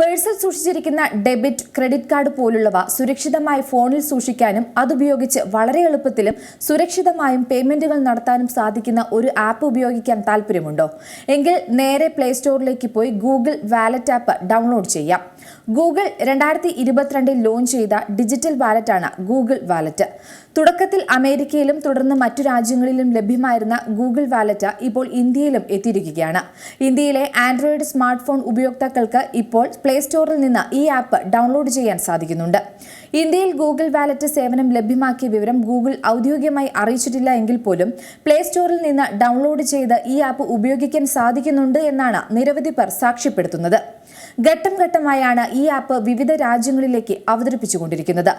പേഴ്സിൽ സൂക്ഷിച്ചിരിക്കുന്ന debit credit card പോലുള്ളവ സുരക്ഷിതമായി ഫോണിൽ സൂക്ഷിക്കാനും അതുപയോഗിച്ച് വളരെ എളുപ്പത്തിലും സുരക്ഷിതമായും പേയ്മെന്റുകൾ നടത്താനും സാധിക്കുന്ന ഒരു ആപ്പ് ഉപയോഗിക്കാൻ താല്പര്യമുണ്ടോ? എങ്കിൽ നേരെ പ്ലേ സ്റ്റോറിലേക്ക് പോയി ഗൂഗിൾ വാലറ്റ് ആപ്പ് ഡൗൺലോഡ് ചെയ്യാം. ഗൂഗിൾ രണ്ടായിരത്തി ഇരുപത്തിരണ്ടിൽ ലോഞ്ച് ചെയ്ത ഡിജിറ്റൽ വാലറ്റാണ് ഗൂഗിൾ വാലറ്റ്. തുടക്കത്തിൽ അമേരിക്കയിലും തുടർന്ന് മറ്റു രാജ്യങ്ങളിലും ലഭ്യമായിരുന്ന ഗൂഗിൾ വാലറ്റ് ഇപ്പോൾ ഇന്ത്യയിലും എത്തിയിരിക്കുകയാണ്. ഇന്ത്യയിലെ ആൻഡ്രോയിഡ് സ്മാർട്ട് ഫോൺ ഉപയോക്താക്കൾക്ക് ഇപ്പോൾ സ്റ്റോറിൽ നിന്ന് ഈ ആപ്പ് ഡൗൺലോഡ് ചെയ്യാൻ സാധിക്കുന്നുണ്ട്. ഇന്ത്യയിൽ ഗൂഗിൾ വാലറ്റ് സേവനം ലഭ്യമാക്കിയ വിവരം ഗൂഗിൾ ഔദ്യോഗികമായി അറിയിച്ചിട്ടില്ല എങ്കിൽ പോലും പ്ലേ സ്റ്റോറിൽ നിന്ന് ഡൗൺലോഡ് ചെയ്ത് ഈ ആപ്പ് ഉപയോഗിക്കാൻ സാധിക്കുന്നുണ്ട് എന്നാണ് നിരവധി പേർ സാക്ഷ്യപ്പെടുത്തുന്നത്. ഘട്ടം ഘട്ടമായാണ് ഈ ആപ്പ് വിവിധ രാജ്യങ്ങളിലേക്ക് അവതരിപ്പിച്ചുകൊണ്ടിരിക്കുന്നത്.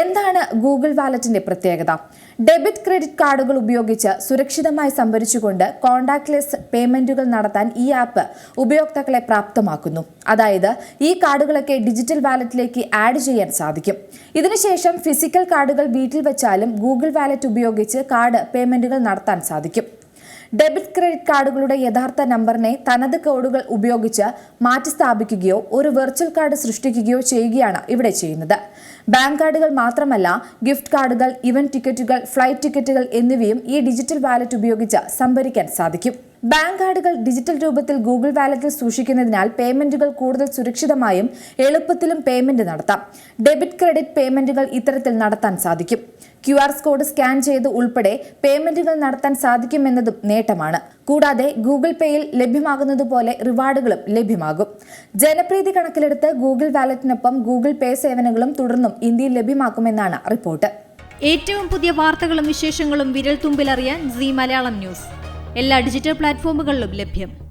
എന്താണ് ഗൂഗിൾ വാലറ്റിന്റെ പ്രത്യേകത? ഡെബിറ്റ് ക്രെഡിറ്റ് കാർഡുകൾ ഉപയോഗിച്ച് സുരക്ഷിതമായി സംഭരിച്ചുകൊണ്ട് കോൺടാക്ട്ലെസ് പേയ്മെന്റുകൾ നടത്താൻ ഈ ആപ്പ് ഉപയോക്താക്കളെ പ്രാപ്തമാക്കുന്നു. അതായത് ഈ കാർഡുകളൊക്കെ ഡിജിറ്റൽ വാലറ്റിലേക്ക് ആഡ് ചെയ്യാൻ സാധിക്കും. ഇതിനുശേഷം ഫിസിക്കൽ കാർഡുകൾ വീട്ടിൽ വെച്ചാലും ഗൂഗിൾ വാലറ്റ് ഉപയോഗിച്ച് കാർഡ് പേയ്മെന്റുകൾ നടത്താൻ സാധിക്കും. ഡെബിറ്റ് ക്രെഡിറ്റ് കാർഡുകളുടെ യഥാർത്ഥ നമ്പറിനെ തനത് കോഡുകൾ ഉപയോഗിച്ച് മാറ്റിസ്ഥാപിക്കുകയോ ഒരു വെർച്വൽ കാർഡ് സൃഷ്ടിക്കുകയോ ചെയ്യുകയാണ് ഇവിടെ ചെയ്യുന്നത്. ബാങ്ക് കാർഡുകൾ മാത്രമല്ല ഗിഫ്റ്റ് കാർഡുകൾ ഇവന്റ് ടിക്കറ്റുകൾ ഫ്ലൈറ്റ് ടിക്കറ്റുകൾ എന്നിവയും ഈ ഡിജിറ്റൽ വാലറ്റ് ഉപയോഗിച്ച് സംഭരിക്കാൻ സാധിക്കും. ബാങ്ക് കാർഡുകൾ ഡിജിറ്റൽ രൂപത്തിൽ ഗൂഗിൾ വാലറ്റിൽ സൂക്ഷിക്കുന്നതിനാൽ പേയ്മെന്റുകൾ കൂടുതൽ സുരക്ഷിതമായും എളുപ്പത്തിലും പേയ്മെന്റ് നടത്താം. ഡെബിറ്റ് ക്രെഡിറ്റ് പേയ്മെന്റുകൾ ഇത്തരത്തിൽ നടത്താൻ സാധിക്കും. ക്യു ആർ കോഡ് സ്കാൻ ചെയ്ത് ഉൾപ്പെടെ പേയ്മെന്റുകൾ നടത്താൻ സാധിക്കുമെന്നതും നേട്ടമാണ്. കൂടാതെ ഗൂഗിൾ പേയിൽ ലഭ്യമാകുന്നതുപോലെ റിവാർഡുകളും ലഭ്യമാകും. ജനപ്രീതി കണക്കിലെടുത്ത് ഗൂഗിൾ വാലറ്റിനൊപ്പം ഗൂഗിൾ പേ സേവനങ്ങളും തുടർന്നും ഇന്ത്യയിൽ ലഭ്യമാക്കുമെന്നാണ് റിപ്പോർട്ട്. ഏറ്റവും പുതിയ വാർത്തകളും വിശേഷങ്ങളും വിരൽ തുമ്പിലറിയാൻ സി മലയാളം ന്യൂസ്. എല്ലാ ഡിജിറ്റൽ പ്ലാറ്റ്ഫോമുകളിലും ലഭ്യം.